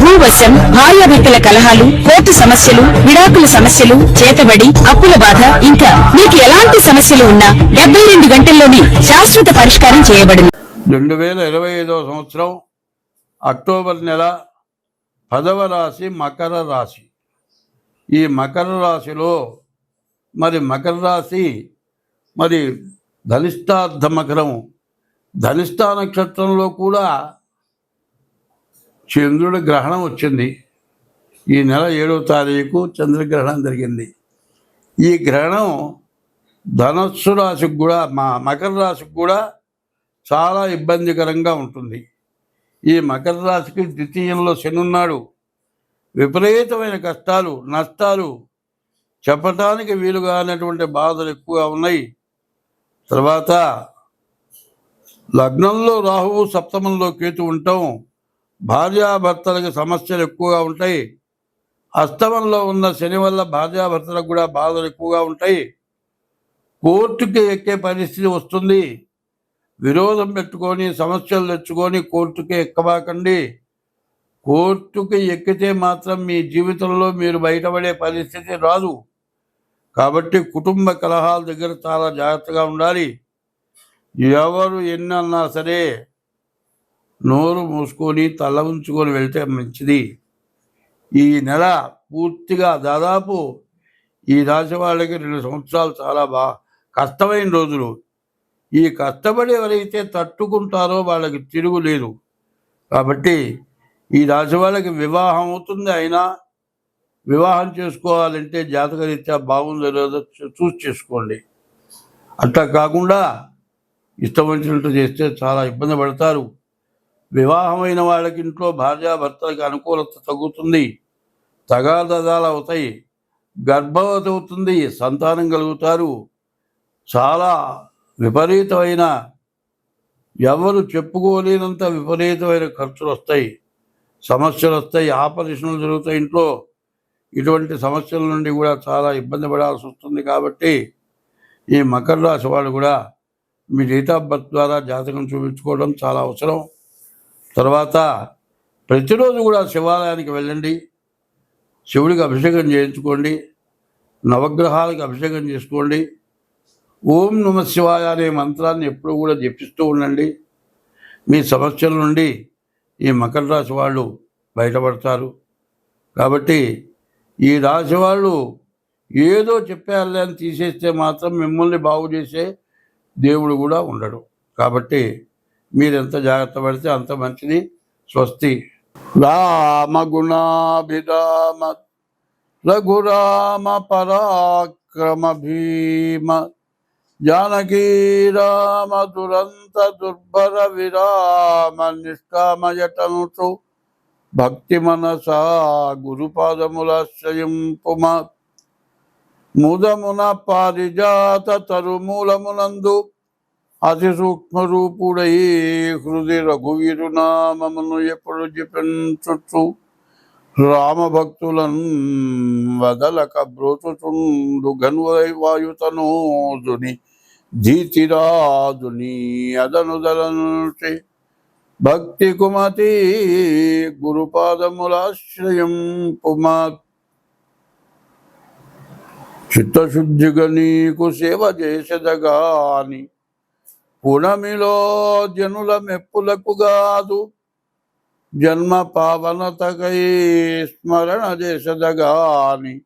భూవశం భార్యాభర్తల కలహాలు కోర్టు సమస్యలు విడాకుల సమస్యలు చేతబడి అప్పుల బాధ ఇంకా మీకు ఎలాంటి సమస్యలు ఉన్నా డెబ్బై రెండు గంటల్లోనే శాశ్వత పరిష్కారం చేయబడింది. రెండు వేల ఇరవై ఐదవ సంవత్సరం అక్టోబర్ నెల పదవ రాశి మకర రాశి. ఈ మకర రాశిలో మరి మకర రాశి మరి ధనిష్టార్థ మకరం ధనిష్టా నక్షత్రంలో కూడా చంద్రుడి గ్రహణం వచ్చింది. ఈ నెల ఏడవ తారీఖు చంద్రగ్రహణం జరిగింది. ఈ గ్రహణం ధనస్సు రాశికి కూడా మా మకర రాశికి కూడా చాలా ఇబ్బందికరంగా ఉంటుంది. ఈ మకర రాశికి ద్వితీయంలో శనున్నాడు విపరీతమైన కష్టాలు నష్టాలు చెప్పటానికి వీలుగా అనేటువంటి బాధలు ఎక్కువగా ఉన్నాయి. తర్వాత లగ్నంలో రాహువు సప్తమంలో కేతు ఉండటం భార్యాభర్తలకు సమస్యలు ఎక్కువగా ఉంటాయి. అస్తమంలో ఉన్న శని వల్ల భార్యాభర్తలకు కూడా బాధలు ఎక్కువగా ఉంటాయి. కోర్టుకి ఎక్కే పరిస్థితి వస్తుంది. విరోధం పెట్టుకొని సమస్యలు తెచ్చుకొని కోర్టుకి ఎక్కబాకండి. కోర్టుకి ఎక్కితే మాత్రం మీ జీవితంలో మీరు బయటపడే పరిస్థితి రాదు. కాబట్టి కుటుంబ కలహాల దగ్గర చాలా జాగ్రత్తగా ఉండాలి. ఎవరు ఎన్ని అన్నా సరే నోరు మూసుకొని తల ఉంచుకొని వెళ్తే మంచిది. ఈ నెల పూర్తిగా దాదాపు ఈ రాశి వాళ్ళకి రెండు సంవత్సరాలు చాలా బా కష్టమైన రోజులు. ఈ కష్టపడి ఎవరైతే తట్టుకుంటారో వాళ్ళకి తిరుగు లేదు. కాబట్టి ఈ రాశి వాళ్ళకి వివాహం అవుతుంది అయినా వివాహం చేసుకోవాలంటే జాతకరీత్యా బాగుందో లేదో చూ- చూసి చేసుకోండి. అట్లా కాకుండా ఇష్టం వచ్చినట్టు చేస్తే చాలా ఇబ్బంది పడతారు. వివాహమైన వాళ్ళకి ఇంట్లో భార్యాభర్తలకు అనుకూలత తగ్గుతుంది. తగాదాలు అవుతాయి. గర్భవతి అవుతుంది. సంతానం కలుగుతారు. చాలా విపరీతమైన ఎవరు చెప్పుకోలేనంత విపరీతమైన ఖర్చులు వస్తాయి. సమస్యలు వస్తాయి. ఆపరేషన్లు జరుగుతాయి ఇంట్లో. ఇటువంటి సమస్యల నుండి కూడా చాలా ఇబ్బంది పడాల్సి వస్తుంది కాబట్టి ఈ మకర రాశి వాళ్ళు కూడా మీ డేట్ ఆఫ్ బర్త్ ద్వారా జాతకం చూపించుకోవడం చాలా అవసరం. తర్వాత ప్రతిరోజు కూడా శివాలయానికి వెళ్ళండి. శివుడికి అభిషేకం చేయించుకోండి. నవగ్రహాలకు అభిషేకం చేసుకోండి. ఓం నమ శివాయ అనే మంత్రాన్ని ఎప్పుడూ కూడా జపిస్తూ ఉండండి. మీ సమస్యల నుండి ఈ మకర రాశి వాళ్ళు బయటపడతారు. కాబట్టి ఈ రాశి వాళ్ళు ఏదో చెప్పారులే అని తీసేస్తే మాత్రం మిమ్మల్ని బాగు చేసే దేవుడు కూడా ఉండడు. కాబట్టి మీరు ఎంత జాగ్రత్త పడితే అంత మంచిది. స్వస్తి. రామ గుణాభిరామ రఘురామ పరాక్రమ భీమ జానకీ రామ దురంత దుర్భర విరామ నిష్కామయటనుచు భక్తి మనసా గురుపాదములాశ్రయింపుమ. ముదమున పారిజాత తరుమూలమునందు అతి సూక్ష్మ రూపుడై హృది రఘువీరు నామమును ఎప్పుడు జపించుచు రామభక్తులన్ వదలక బ్రోచుచుండు గన్వై వాయుతనోదుని జీతిరాజుని అదనుదలనుచి భక్తి కుమతి గురుపాదములాశ్రయం పుమా చిత్తశుద్ధిగా నీకు సేవ చేసేదగాని గుణమిలో జనుల మెప్పులకు గాదు. జన్మ పావనతకై స్మరణ దేశదగాని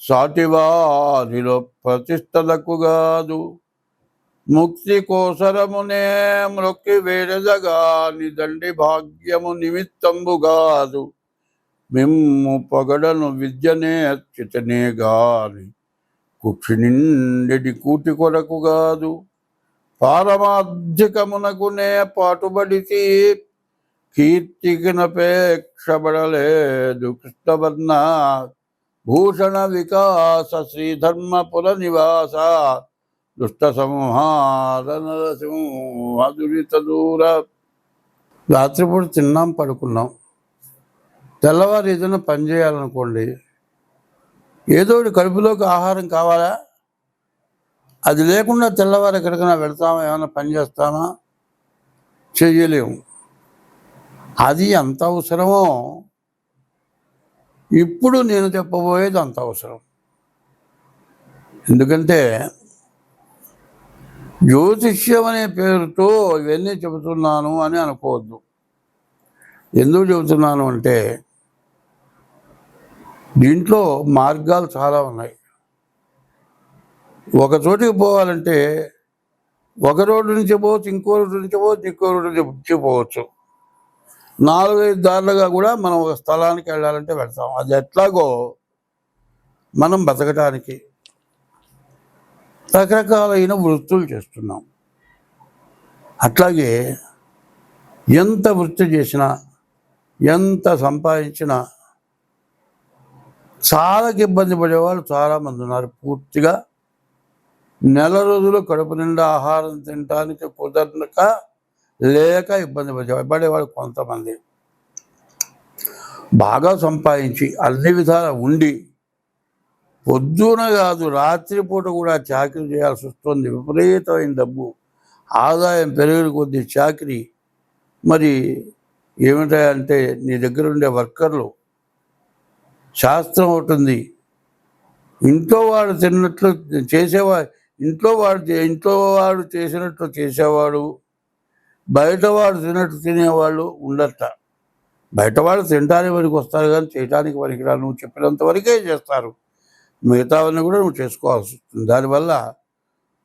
సాటివారిలో ప్రతిష్టలకు గాదు. ముక్తి కోసరమునే మ్రొక్కి వేడెదగాని దండి భాగ్యము నిమిత్తంబు గాదు. మిమ్ము పొగడను విద్యనే అచ్యుతనే గాని కుక్షి నిండి కూటి కొరకు కాదు పారమాధికమునకునే పాటుబడితి కీర్తికినపేక్షబడలేదు కృష్ణవర్ణ భూషణ వికాస శ్రీధర్మపుర నివాస దుష్ట సంహార నరసింహదురిత దూర. రాత్రిపూట తిన్నాం పడుకున్నాం. తెల్లవారు ఏదైనా పని చేయాలనుకోండి. ఏదో ఒకటి కడుపులోకి ఆహారం కావాలా? అది లేకుండా తెల్లవారు ఎక్కడికైనా వెళ్తామా? ఏమైనా పని చేస్తామా? చెయ్యలేము. అది ఎంత అవసరమో ఇప్పుడు నేను చెప్పబోయేది అంత అవసరం. ఎందుకంటే జ్యోతిష్యం అనే పేరుతో ఇవన్నీ చెబుతున్నాను అని అనుకోవద్దు. ఎందుకు చెబుతున్నాను అంటే దీంట్లో మార్గాలు చాలా ఉన్నాయి. ఒక చోటికి పోవాలంటే ఒక రోడ్డు నుంచి పోవచ్చు ఇంకో రోడ్డు నుంచి పోవచ్చు ఇంకో రోడ్డు నుంచి పోవచ్చు. నాలుగైదు దారులుగా కూడా మనం ఒక స్థలానికి వెళ్ళాలంటే వెళ్తాం. అది ఎట్లాగో మనం బతకటానికి రకరకాలైన వృత్తులు చేస్తున్నాం. అట్లాగే ఎంత వృత్తి చేసినా ఎంత సంపాదించినా చాలా ఇబ్బంది పడేవాళ్ళు చాలామంది ఉన్నారు. పూర్తిగా నెల రోజులు కడుపు నిండా ఆహారం తినడానికి కుదరక లేక ఇబ్బంది పడేవాడు కొంతమంది. బాగా సంపాదించి అన్ని విధాల ఉండి పొద్దున కాదు రాత్రిపూట కూడా చాకరీ చేయాల్సి వస్తుంది. విపరీతమైన డబ్బు. ఆదాయం పెరిగిన కొద్ది చాకరీ. మరి ఏమిటంటే నీ దగ్గర ఉండే వర్కర్లు. శాస్త్రం ఉంటుంది ఇంట్లో వాడు తిన్నట్లు చేసేవాడు ఇంట్లో వాడు ఇంట్లో వాడు చేసినట్టు చేసేవాడు బయట వాడు తిన్నట్టు తినేవాళ్ళు ఉండట బయట వాళ్ళు తినడానికి వరకు వస్తారు కానీ చేయడానికి వరకు రాదు. నువ్వు చెప్పినంత వరకే చేస్తారు. మిగతావన్నీ కూడా నువ్వు చేసుకోవాల్సి వస్తుంది. దానివల్ల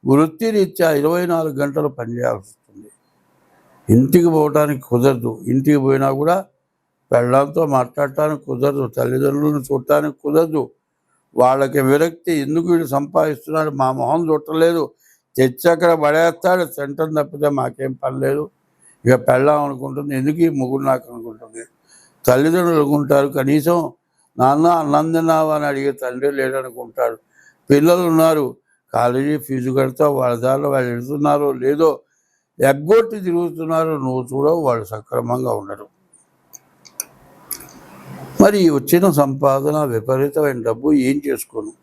వృత్తిరీత్యా ఇరవై నాలుగు గంటలు పనిచేయాల్సి వస్తుంది. ఇంటికి పోవటానికి కుదరదు. ఇంటికి పోయినా కూడా పెళ్ళాంతో మాట్లాడటానికి కుదరదు. తల్లిదండ్రులను చూడటానికి కుదరదు. వాళ్ళకి విరక్తి ఎందుకు వీడు సంపాదిస్తున్నాడు? మా మొహం చుట్టలేదు. తెచ్చి అక్కడ పడేస్తాడు. సెంటర్ తప్పితే మాకేం పని లేదు. ఇక పెళ్ళాం అనుకుంటుంది. ఎందుకు ఈ ముగ్గురు నాకు అనుకుంటుంది? తల్లిదండ్రులు అనుకుంటారు కనీసం నాన్న అన్నం తిన్నావా అని అడిగే తండ్రి లేడనుకుంటాడు. పిల్లలు ఉన్నారు. కాలేజీ ఫీజు కడతా వాళ్ళ దారిలో వాళ్ళు వెళ్తున్నారో లేదో ఎగ్గొట్టి తిరుగుతున్నారో. నువ్వు చూడవు. వాళ్ళు సక్రమంగా ఉండరు. మరి వచ్చిన సంపాదన విపరీతమైన డబ్బు ఏం చేసుకోను?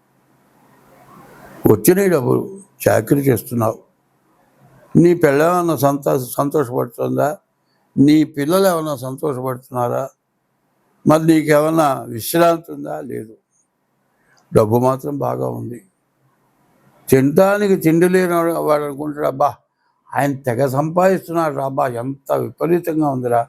వచ్చిన ఈ డబ్బులు చాకరీ చేస్తున్నావు. నీ పిల్లలేమన్నా సంతోష సంతోషపడుతుందా? నీ పిల్లలు ఏమన్నా సంతోషపడుతున్నారా? మరి నీకేమన్నా విశ్రాంతి ఉందా? లేదు. డబ్బు మాత్రం బాగా ఉంది. తినడానికి తిండి లేని వాడు- వాడు అనుకుంటాడు అబ్బా ఆయన తెగ సంపాదిస్తున్నాడు అబ్బా ఎంత విపరీతంగా ఉందిరా.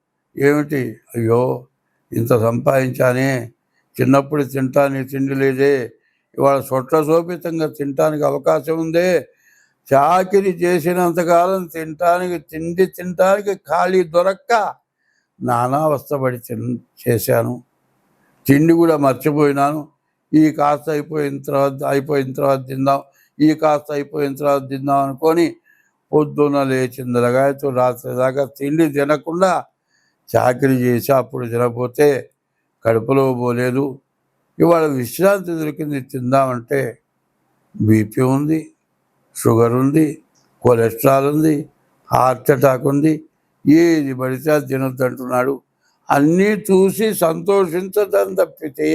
ఏమిటి? అయ్యో ఇంత సంపాదించానే చిన్నప్పుడు తింటానికి తిండి లేదే. ఇవాళ సొట్ల శోభితంగా తినటానికి అవకాశం ఉందే. చాకిరి చేసినంతకాలం తినటానికి తిండి తినటానికి ఖాళీ దొరక్క. నానావస్థపడి తిన్ చేశాను. తిండి కూడా మర్చిపోయినాను. ఈ కాస్త అయిపోయిన తర్వాత అయిపోయిన తర్వాత తిందాం ఈ కాస్త అయిపోయిన తర్వాత తిందాం అనుకొని పొద్దున్న లేచిన లగాయతో రాత్రి దాకా తిండి తినకుండా చాకరీ చేసి అప్పుడు తినకపోతే కడుపులో పోలేదు. ఇవాళ విశ్రాంతి దొరికింది తిందామంటే బీపీ ఉంది షుగర్ ఉంది కొలెస్ట్రాల్ ఉంది హార్ట్ అటాక్ ఉంది ఏది పడితే అది తినొద్దు అంటున్నాడు. అన్నీ చూసి సంతోషించదని తప్పితే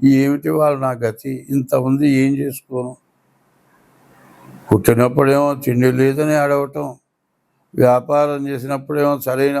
ఏమిటి వాళ్ళు నా గతి? ఇంత ఉంది ఏం చేసుకోను? పుట్టినప్పుడేమో తిండి లేదని అడగటం వ్యాపారం చేసినప్పుడేమో సరైన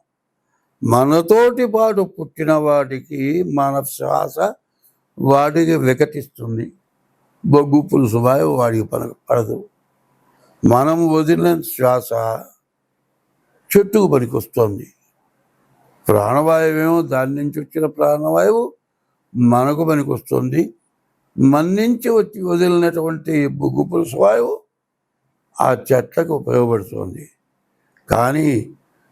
మనతోటి పాటు పుట్టిన వాడికి మన శ్వాస వాడికి వికటిస్తుంది. బొగ్గు పులుసు వాయువు వాడికి పన పడదు. మనం వదిలిన శ్వాస చెట్టుకు పనికొస్తుంది. ప్రాణవాయువేమో దాని నుంచి వచ్చిన ప్రాణవాయువు మనకు పనికొస్తుంది. మన నుంచి వచ్చి వదిలినటువంటి బొగ్గు పులుసు వాయువు ఆ చెట్లకు ఉపయోగపడుతుంది. కానీ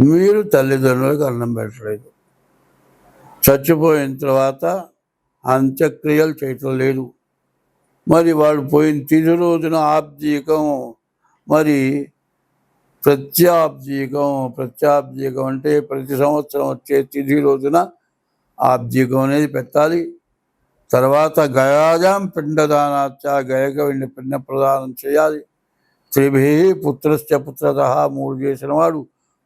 మీరు తల్లిదండ్రులకు అన్నం పెట్టలేదు. చచ్చిపోయిన తర్వాత అంత్యక్రియలు చేయటం లేదు. మరి వాడు పోయిన తిది రోజున ఆబ్జీకం మరి ప్రత్యాబ్జీకం ప్రత్యాబ్జీకం అంటే ప్రతి సంవత్సరం వచ్చే తిథి రోజున ఆబ్జీకం అనేది పెట్టాలి. తర్వాత గయాజాం పిండదానాచ గయక పిండ ప్రదానం చేయాలి. త్రిభి పుత్రశ్చ పుత్రత మూడు చేసిన వాడు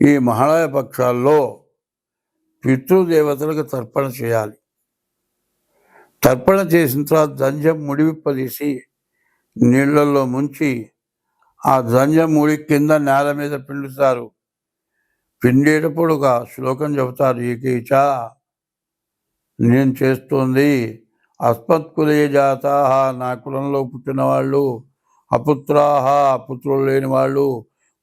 ఈ మహాళయ పక్షాల్లో పితృదేవతలకు తర్పణ చేయాలి. తర్పణ చేసిన తర్వాత దంజం ముడివిప్పదీసి నీళ్ళల్లో ముంచి ఆ దంజం ముడి కింద నేల మీద పిండుతారు. పిండేటప్పుడు ఒక శ్లోకం చెబుతారు ఏకీచ నేను చేస్తుంది అస్మత్కులే జాత నా కులంలో పుట్టిన వాళ్ళు అపుత్రాహ పుత్రులు లేని వాళ్ళు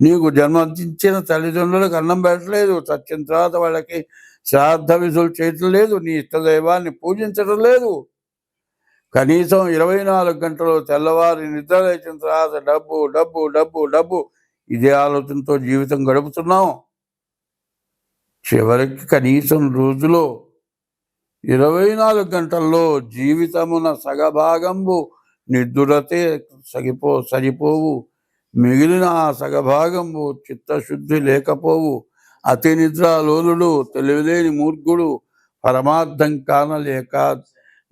నీకు జన్మనిచ్చిన తల్లిదండ్రులకు అన్నం పెట్టలేదు. చచ్చిన తర్వాత వాళ్ళకి శ్రాద్ధ విధులు చేయటం లేదు. నీ ఇష్టదైవాన్ని పూజించడం లేదు. కనీసం ఇరవై నాలుగు గంటలు తెల్లవారి నిద్ర లేచిన తర్వాత డబ్బు డబ్బు డబ్బు డబ్బు ఇదే ఆలోచనతో జీవితం గడుపుతున్నాం. చివరికి కనీసం రోజులో ఇరవై నాలుగు గంటల్లో జీవితమున సగభాగంబు నిద్రతే సగిపో సరిపోవు. మిగిలిన ఆ సగభాగంబు చిత్తశుద్ధి లేకపోవు. అతి నిద్రాలోలుడు తెలివిలేని మూర్ఖుడు పరమార్థం కానలేక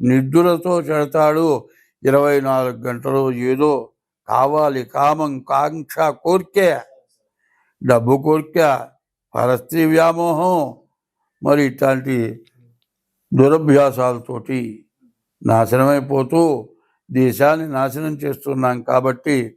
నిద్దులతో చెడతాడు. ఇరవై నాలుగు గంటలు ఏదో కావాలి కామం కాంక్ష కోరికే. డబ్బు కోరిక పరస్త్రీ వ్యామోహం. మరి ఇట్లాంటి దురభ్యాసాలతోటి నాశనమైపోతూ దేశాన్ని నాశనం చేస్తున్నాం కాబట్టి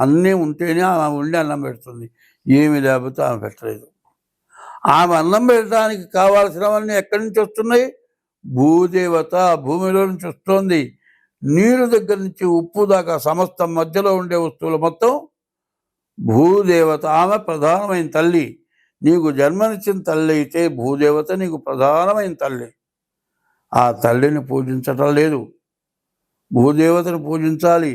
అన్నీ ఉంటేనే ఆమె ఉండి అన్నం పెడుతుంది. ఏమి లేకపోతే ఆమె పెట్టలేదు. ఆమె అన్నం పెట్టడానికి కావాల్సినవన్నీ ఎక్కడి నుంచి వస్తున్నాయి? భూదేవత భూమిలో నుంచి వస్తుంది. నీరు దగ్గర నుంచి ఉప్పు దాకా సమస్త మధ్యలో ఉండే వస్తువులు మొత్తం భూదేవత ఆమె ప్రధానమైన తల్లి. నీకు జన్మనిచ్చిన తల్లి అయితే భూదేవత నీకు ప్రధానమైన తల్లి. ఆ తల్లిని పూజించటం లేదు. భూదేవతను పూజించాలి.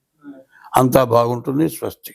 అంతా బాగుంటుంది స్వస్తి.